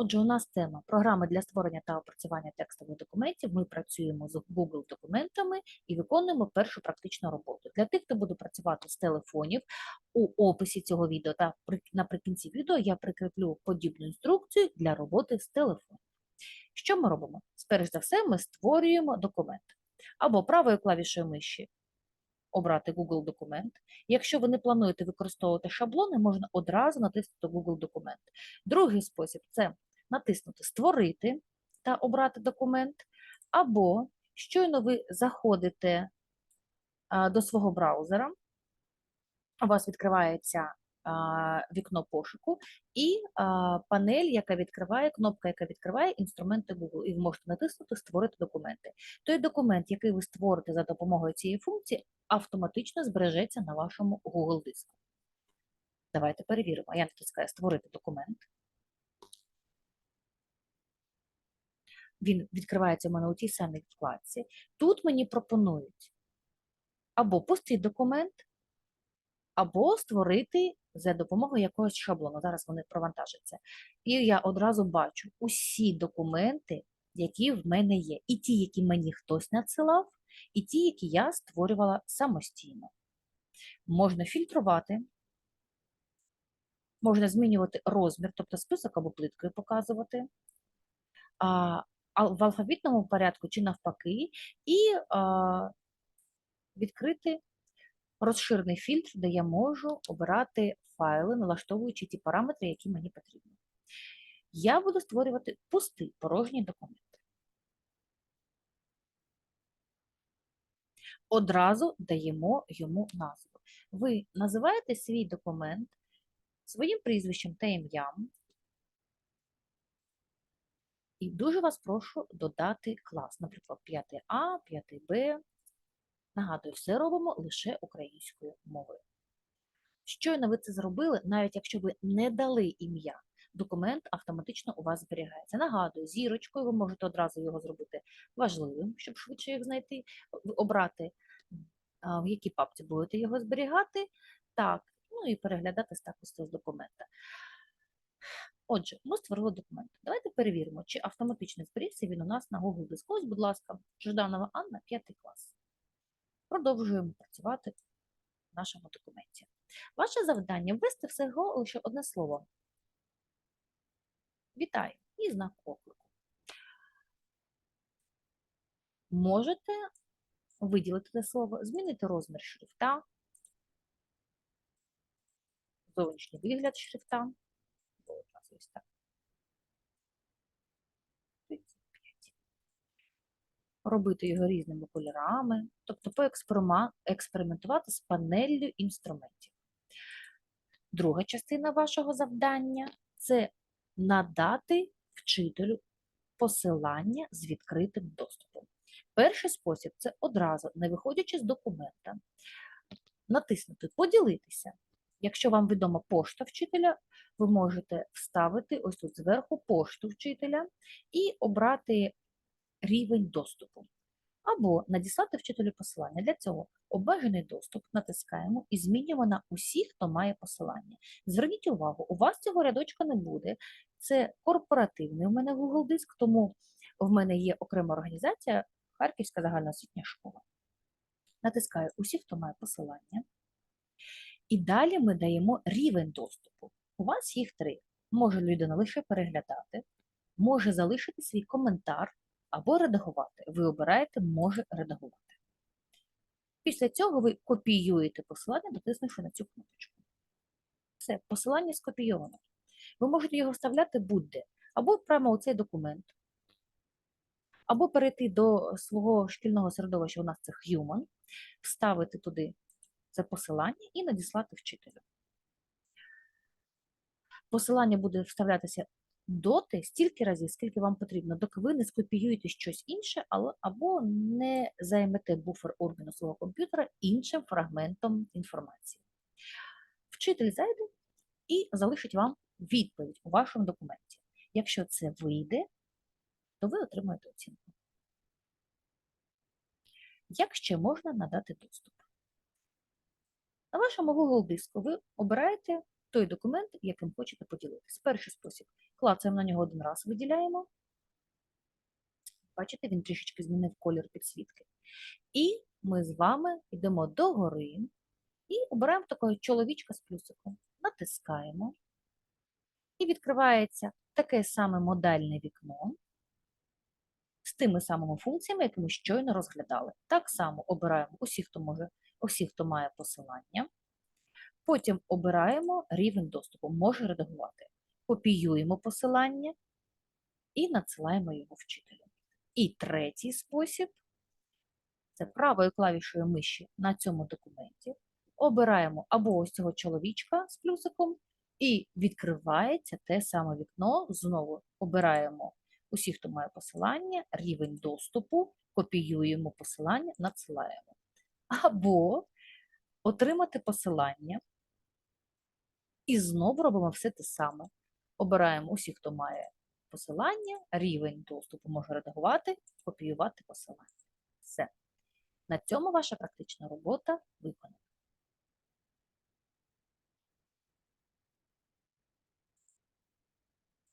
Отже, у нас тема програми для створення та опрацювання текстових документів. Ми працюємо з Google документами і виконуємо першу практичну роботу. Для тих, хто буде працювати з телефонів, у описі цього відео та наприкінці відео я прикріплю подібну інструкцію для роботи з телефоном. Що ми робимо? Сперш за все, ми створюємо документ або правою клавішою миші обрати Google документ. Якщо ви не плануєте використовувати шаблони, можна одразу натиснути Google документ. Другий спосіб це натиснути Створити та обрати документ, або щойно ви заходите до свого браузера, у вас відкривається вікно пошуку і панель, яка відкриває, кнопка, яка відкриває інструменти Google, і ви можете натиснути Створити документи. Той документ, який ви створите за допомогою цієї функції, автоматично збережеться на вашому Google диску. Давайте перевіримо. Я натискаю Створити документ. Він відкривається у мене у тій самій вкладці. Тут мені пропонують або пустий документ, або створити за допомогою якогось шаблону. Зараз вони провантажаться. І я одразу бачу усі документи, які в мене є. І ті, які мені хтось надсилав, і ті, які я створювала самостійно. Можна фільтрувати, можна змінювати розмір, тобто список або плиткою показувати. А в алфавітному порядку чи навпаки, і відкрити розширений фільтр, де я можу обирати файли, налаштовуючи ті параметри, які мені потрібні. Я буду створювати пустий порожній документ. Одразу даємо йому назву. Ви називаєте свій документ своїм прізвищем та ім'ям. І дуже вас прошу додати клас, наприклад, 5А, 5Б. Нагадую, все робимо лише українською мовою. Щойно ви це зробили, навіть якщо ви не дали ім'я, документ автоматично у вас зберігається. Нагадую, зірочкою ви можете одразу його зробити важливим, щоб швидше їх знайти, обрати, в якій папці будете його зберігати, так, ну і переглядати статус цього документа. Отже, ми створили документ. Давайте перевіримо, чи автоматично зберігся він у нас на Google диску. Будь ласка, Жданова Анна, 5 клас. Продовжуємо працювати в нашому документі. Ваше завдання ввести всього лише одне слово. Вітаю і знак оклику. Можете виділити це слово, змінити розмір шрифта, зовнішній вигляд шрифта. Ось так. 35. Робити його різними кольорами, тобто поексперима- експериментувати з панеллю інструментів. Друга частина вашого завдання це надати вчителю посилання з відкритим доступом. Перший спосіб це одразу, не виходячи з документа, натиснути Поділитися. Якщо вам відома пошта вчителя, ви можете вставити ось тут зверху пошту вчителя і обрати рівень доступу. Або надіслати вчителю посилання. Для цього обмежений доступ натискаємо і змінюємо на усі, хто має посилання. Зверніть увагу, у вас цього рядочка не буде. Це корпоративний у мене Google диск, тому в мене є окрема організація Харківська загальноосвітня школа. Натискаю усі, хто має посилання. І далі ми даємо рівень доступу. У вас їх три. Може людина лише переглядати, може залишити свій коментар або редагувати. Ви обираєте може редагувати. Після цього ви копіюєте посилання, натиснувши на цю кнопочку. Все, посилання скопійовано. Ви можете його вставляти будь-де, або прямо у цей документ, або перейти до свого шкільного середовища, у нас це Human, вставити туди це посилання і надіслати вчителю. Посилання буде вставлятися доти стільки разів, скільки вам потрібно, доки ви не скопіюєте щось інше, або не займете буфер обміну свого комп'ютера іншим фрагментом інформації. Вчитель зайде і залишить вам відповідь у вашому документі. Якщо це вийде, то ви отримаєте оцінку. Як ще можна надати доступ? На вашому Google диску ви обираєте той документ, яким хочете поділитися. Перший спосіб. Клацаємо на нього один раз, виділяємо. Бачите, він трішечки змінив колір підсвітки. І ми з вами йдемо догори і обираємо такого чоловічка з плюсиком. Натискаємо. І відкривається таке саме модальне вікно з тими самими функціями, які ми щойно розглядали. Так само обираємо усіх, хто може, усіх, хто має посилання. Потім обираємо рівень доступу, може редагувати. Копіюємо посилання і надсилаємо його вчителю. І третій спосіб це правою клавішою миші на цьому документі. Обираємо або ось цього чоловічка з плюсиком, і відкривається те саме вікно. Знову обираємо усіх, хто має посилання, рівень доступу, копіюємо посилання, надсилаємо. Або отримати посилання. І знову робимо все те саме. Обираємо усіх, хто має посилання, рівень доступу може редагувати, копіювати посилання. Все. На цьому ваша практична робота виконана.